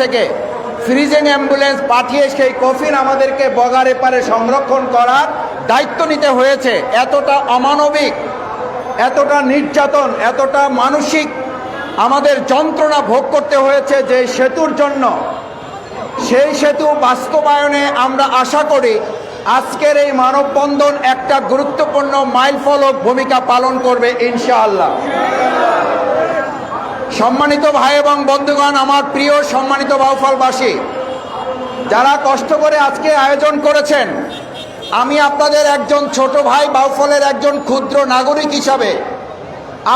থেকে freezing ambulance পাঠিয়ে সেই কফিন আমাদেরকে বগার এপারে সংরক্ষণ করার দায়িত্ব নিতে হয়েছে। এতটা অমানবিক, এতটা নির্যাতন, এতটা মানসিক আমাদের যন্ত্রণা ভোগ করতে হয়েছে যে সেতুর জন্য। সেই সেতু বাস্তবায়নে আমরা আশা করি আজকের এই মানববন্ধন একটা গুরুত্বপূর্ণ মাইলফলক ভূমিকা পালন করবে ইনশাআল্লাহ। সম্মানিত ভাই এবং বন্ধুগণ, আমার প্রিয় সম্মানিত বাউফলবাসী, যারা কষ্ট করে আজকে আয়োজন করেছেন, আমি আপনাদের একজন ছোট ভাই বাউফলের একজন ক্ষুদ্র নাগরিক হিসাবে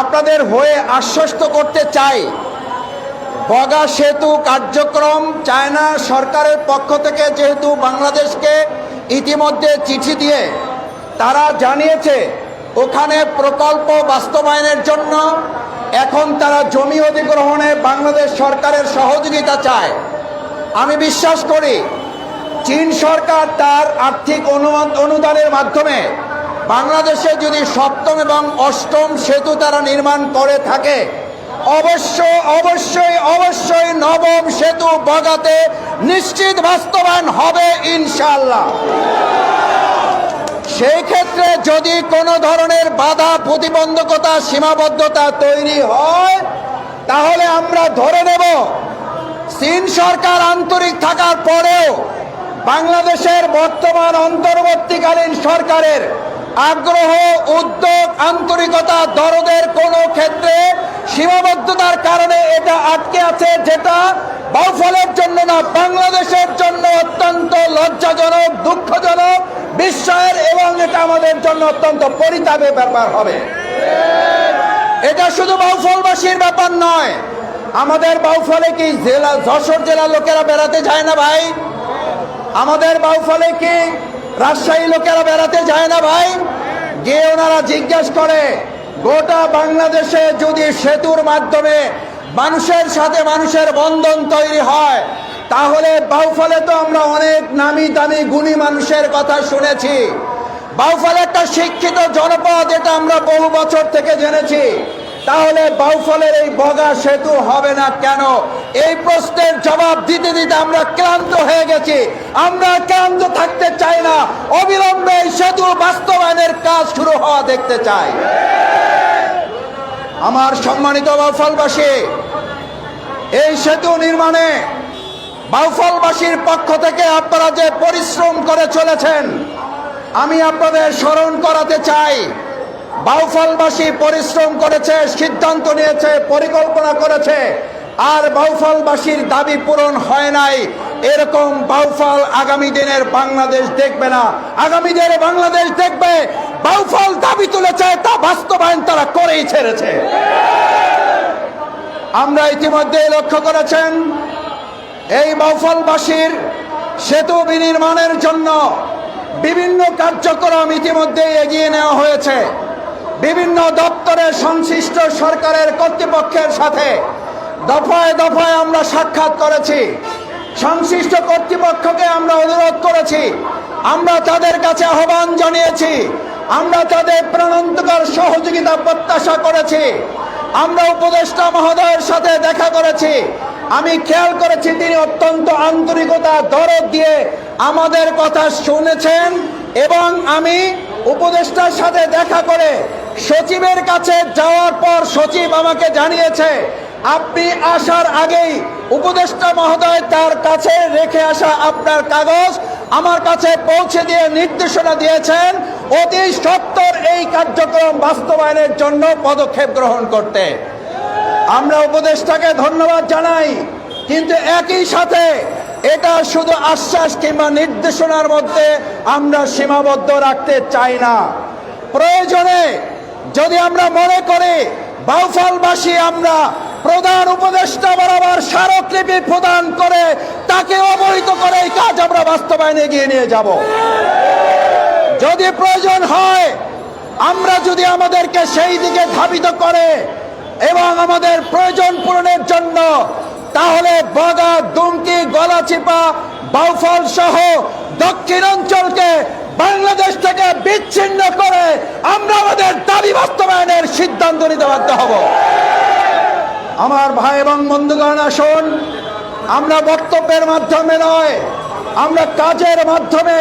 আপনাদের হয়ে আশ্বস্ত করতে চাই। বগা সেতু কার্যক্রম চায়না সরকারের পক্ষ থেকে যেহেতু বাংলাদেশকে ইতিমধ্যে চিঠি দিয়ে তারা জানিয়েছে, ওখানে প্রকল্প বাস্তবায়নের জন্য এখন তারা জমি অধিগ্রহণে বাংলাদেশ সরকারের সহযোগিতা চায়। আমি বিশ্বাস করি, চীন সরকার তার আর্থিক অনুদানের মাধ্যমে বাংলাদেশে যদি সপ্তম এবং অষ্টম সেতু তারা নির্মাণ করে থাকে অবশ্য অবশ্যই অবশ্যই নবম সেতু বগাতে নিশ্চিত বাস্তবায়ন হবে ইনশাল্লাহ সেই ক্ষেত্রে যদি কোনো ধরনের বাধা, প্রতিবন্ধকতা, সীমাবদ্ধতা তৈরি হয়, তাহলে আমরা ধরে নেব, চীন সরকার আন্তরিক থাকার পরেও বাংলাদেশের বর্তমান অন্তর্বর্তীকালীন সরকারের আগ্রহ, উদ্যোগ, আন্তরিকতা, দরদের কোনো ক্ষেত্রে সীমাবদ্ধতার কারণে এটা আটকে আছে, যেটা বাউফলের জন্য না, বাংলাদেশের জন্য অত্যন্ত লজ্জাজনক, দুঃখজনক, বিস্ময়ের, এবং এটা আমাদের জন্য অত্যন্ত পরিতাপের ব্যাপার হবে। এটা শুধু বাউফলবাসীর ব্যাপার নয়, আমাদের বাউফলে কি জেলা, যশোর জেলার লোকেরা বেড়াতে যায় না ভাই? আমাদের বাউফলে কি রাজশাহী লোকেরা বেড়াতে যায় না ভাই। গিয়ে ওনারা জিজ্ঞেস করে, গোটা বাংলাদেশে যদি সেতুর মাধ্যমে মানুষের সাথে মানুষের বন্ধন তৈরি হয়, তাহলে বাউফলে তো আমরা অনেক নামি দামি গুণী মানুষের কথা শুনেছি। বাউফল একটা শিক্ষিত জনপদ, এটা আমরা বহু বছর থেকে জেনেছি। তাহলে বাউফলের এই বগা সেতু হবে না কেন? এই প্রশ্নের জবাব দিতে দিতে আমরা ক্লান্ত হয়ে গেছি। আমরা ক্লান্ত থাকতে চাই না। অবিলম্বে এই সেতু বাস্তবায়নের কাজ শুরু হওয়া দেখতে চাই। আমার সম্মানিত বাউফলবাসী, এই সেতু নির্মাণে বাউফলবাসীর পক্ষ থেকে আপনারা যে পরিশ্রম করে চলেছেন, আমি আপনাদের স্মরণ করাতে চাই। বাউফলবাসী পরিশ্রম করেছে, সিদ্ধান্ত নিয়েছে, পরিকল্পনা করেছে। আর বাউফলবাসীর দাবি পূরণ হয় নাই। এরকম বাউফল আগামী দিনের বাংলাদেশ দেখবে না। আগামী দিনে বাংলাদেশ দেখবে, বাউফল দাবি তুলেছে, তা বাস্তবায়ন তারা করেই ছেড়েছে। আমরা ইতিমধ্যে লক্ষ্য করেছেন, এই বাউফলবাসীর সেতু বিনির্মাণের জন্য বিভিন্ন কার্যক্রম ইতিমধ্যে এগিয়ে নেওয়া হয়েছে। বিভিন্ন দপ্তরে সংশ্লিষ্ট সরকারের কর্তৃপক্ষের সাথে দফায় দফায় আমরা সাক্ষাৎ করেছি। সংশ্লিষ্ট কর্তৃপক্ষকে আমরা অনুরোধ করেছি। আমরা তাদের কাছে আহ্বান জানিয়েছি। আমরা তাদের প্রাণান্তকর সহযোগিতা প্রত্যাশা করেছি। আমরা উপদেষ্টা মহোদয়ের সাথে দেখা করেছি। আমি খেয়াল করেছি তিনি অত্যন্ত আন্তরিকতা, দরদ দিয়ে আমাদের কথা শুনেছেন এবং আমি উপদেষ্টার সাথে দেখা করে সচিবের কাছে যাওয়ার পর সচিব আমাকে জানিয়েছে, আপনি আসার আগেই উপদেষ্টা মহোদয় তার কাছে রেখে আসা আপনার কাগজ আমার কাছে পৌঁছে দিয়ে নির্দেশনা দিয়েছেন। অতি সত্তর এই কার্যক্রম বাস্তবায়নের জন্য পদক্ষেপ গ্রহণ করতে। আমরা উপদেষ্টাকে ধন্যবাদ জানাই, কিন্তু একই সাথে এটা শুধু আশ্বাস কিংবা নির্দেশনার মধ্যে আমরা সীমাবদ্ধ রাখতে চাই না। প্রয়োজনে যদি আমরা মনে করি বাউফলবাসী আমরা প্রধান উপদেষ্টা বরাবর স্মারকলিপি প্রদান করে তাকে অবহিত করে এই কাজ আমরা বাস্তবায়নে এগিয়ে নিয়ে যাব। যদি প্রয়োজন হয়, আমরা যদি আমাদেরকে সেই দিকে ধাবিত করে এবং আমাদের প্রয়োজন পূরণের জন্য তাহলে বগা, দুমকি, গলাচিপা, বাউফল সহ দক্ষিণ অঞ্চলকে বাংলাদেশ থেকে বিচ্ছিন্ন করে আমরা আমাদের দাবি বাস্তবায়নের সিদ্ধান্ত নিতে বাধ্য হব। আমার ভাই এবং বন্ধুগণ, আসুন। আমরা বক্তব্যের মাধ্যমে নয়, আমরা কাজের মাধ্যমে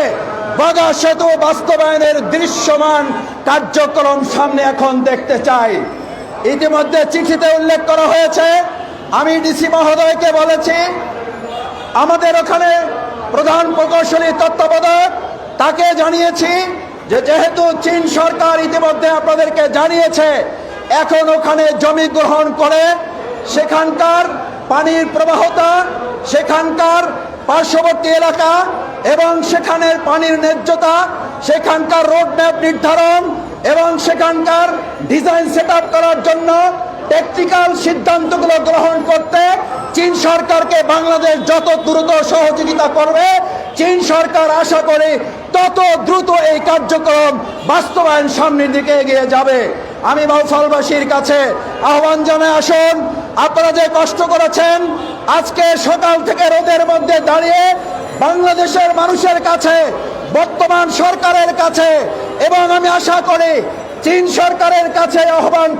বাগা সেতু বাস্তবায়নের দৃশ্যমান কার্যক্রম সামনে এখন দেখতে চাই। ইতিমধ্যে চিঠিতে উল্লেখ করা হয়েছে আমি ডিসি মহোদয়কে বলেছি, আমাদের ওখানে প্রধান প্রকৌশলী তত্ত্বাবধায়ক, তাকে জানিয়েছি যে যেহেতু চীন সরকার ইতিমধ্যে আপনাদেরকে জানিয়েছে, এখন ওখানে জমি গ্রহণ করে, সেখানকার পানির প্রবাহতা, সেখানকার পার্শ্ববর্তী এলাকা এবং সেখানের পানির ন্যায্যতা, সেখানকার রোড ম্যাপ নির্ধারণ এবং সেখানকার ডিজাইন সেট করার জন্য টেকনিক্যাল সিদ্ধান্তগুলো গ্রহণ করতে চীন সরকারকে বাংলাদেশ যত দ্রুত সহযোগিতা করবে, চীন সরকার আশা করে তত দ্রুত এই কার্যক্রম বাস্তবায়ন সামনের দিকে এগিয়ে যাবে। আমি মৌফলবাসীর কাছে আহ্বান জানাই আসুন, আপনারা যে কষ্ট করেছেন, আজকে সকাল থেকে রোদের মধ্যে দাঁড়িয়ে বাংলাদেশের মানুষের কাছে, বর্তমান সরকারের কাছে, এবং আমি আশা করি চীন সরকারের কাছে আহ্বান